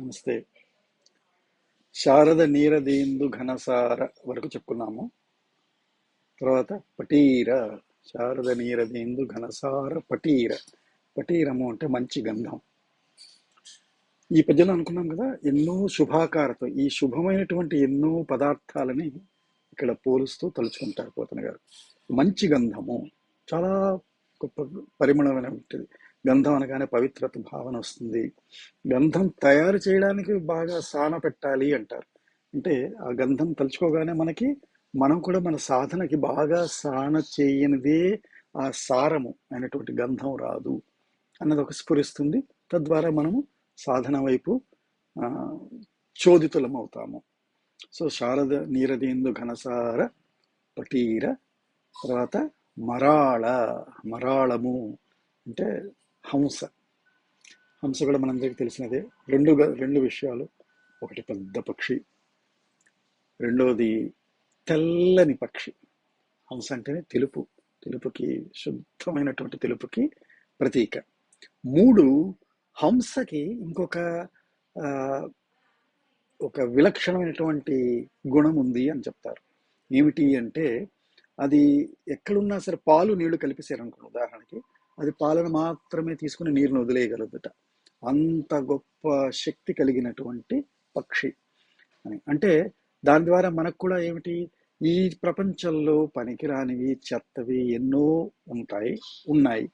నమస్తే. శారద నీరదేందు ఘనసార వరకు చెప్పుకున్నాము. తర్వాత పటీర శారద నీరదేందు ఘనసార పటీర. పటీరము అంటే మంచి గంధం. ఈ పద్యంలో అనుకున్నాం కదా ఎన్నో శుభాకారతో ఈ శుభమైనటువంటి ఎన్నో పదార్థాలని ఇక్కడ పోలుస్తూ తలుచుకుంటారు పోతన గారు. మంచి గంధము చాలా గొప్ప పరిమళమైనటువంటిది. గంధం అనగానే పవిత్రత భావన వస్తుంది. గంధం తయారు చేయడానికి బాగా సాన పెట్టాలి అంటారు. అంటే ఆ గంధం తలుచుకోగానే మనకి మనం కూడా మన సాధనకి బాగా సాన చేయనిదే ఆ సారము అయినటువంటి గంధం రాదు అన్నది ఒక స్ఫురిస్తుంది. తద్వారా మనము సాధన వైపు చోదితులం అవుతాము. సో శారద నీరదేందు ఘనసార పటీర తర్వాత మరాళ మరాళము. అంటే హంస. హంస కూడా మనందరికీ తెలిసినదే. రెండు రెండు విషయాలు. ఒకటి పెద్ద పక్షి. రెండవది తెల్లని పక్షి. హంస అంటేనే తెలుపు. తెలుపుకి శుద్ధమైనటువంటి తెలుపుకి ప్రతీక. మూడు హంసకి ఇంకొక ఒక విలక్షణమైనటువంటి గుణం ఉంది అని చెప్తారు. ఏమిటి అంటే అది ఎక్కడున్నా సరే పాలు నీళ్ళు కలిపేశారనుకోండి ఉదాహరణకి అది పాలను మాత్రమే తీసుకుని నీరుని వదిలేయగలదుట. అంత గొప్ప శక్తి కలిగినటువంటి పక్షి అని. అంటే దాని ద్వారా మనకు కూడా ఏమిటి? ఈ ప్రపంచంలో పనికిరానివి చెత్తవి ఎన్నో ఉంటాయి ఉన్నాయి.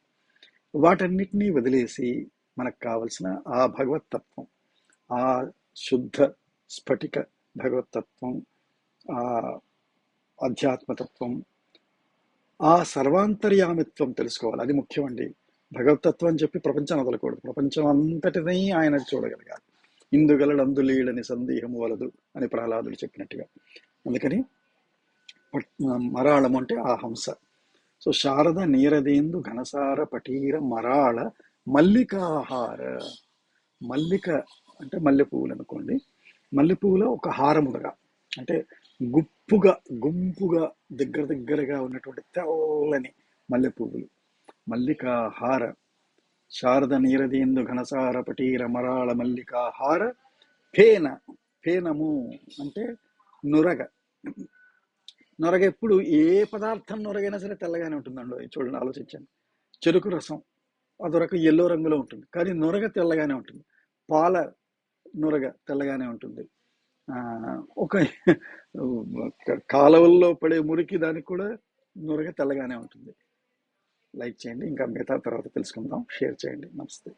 వాటన్నిటినీ వదిలేసి మనకు కావలసిన ఆ భగవతత్వం ఆ శుద్ధ స్ఫటిక భగవతత్వం ఆ అధ్యాత్మతత్వం ఆ సర్వాంతర్యామిత్వం తెలుసుకోవాలి. అది ముఖ్యమండి. భగవతత్వం అని చెప్పి ప్రపంచాన్ని వదలకూడదు. ప్రపంచం అంతటినీ ఆయన చూడగలగాలి. ఇందుగలడు అందులీడని సందేహము వలదు అని ప్రహ్లాదుడు చెప్పినట్టుగా. అందుకని పట్- మరాళం అంటే ఆ హంస. సో శారద నీరదేందు ఘనసార పటీర మరాళ మల్లికాహార. మల్లిక అంటే మల్లె పువ్వులు అనుకోండి. మల్లె పువ్వులో ఒక హారముగా. అంటే గుప్పుగా గుంపుగా దగ్గర దగ్గరగా ఉన్నటువంటి తెల్లని మల్లె పువ్వులు మల్లికాహార శారద నీరదేందు ఘనసార పటీర మరాళ మల్లికాహార ఫేన ఫేనము అంటే నురగ. నొరగ ఎప్పుడు ఏ పదార్థం నొరగైనా సరే తెల్లగానే ఉంటుందండి. చూడండి ఆలోచించండి. చెరుకు రసం అదొరక ఎల్లో రంగులో ఉంటుంది. కానీ నొరగ తెల్లగానే ఉంటుంది. పాల నొరగ తెల్లగానే ఉంటుంది. ఒక కాలువల్లో పడే మురికి దానికి కూడా నూరగా తెల్లగానే ఉంటుంది. లైక్ చేయండి ఇంకా మిగతా తర్వాత తెలుసుకుందాం. షేర్ చేయండి. నమస్తే.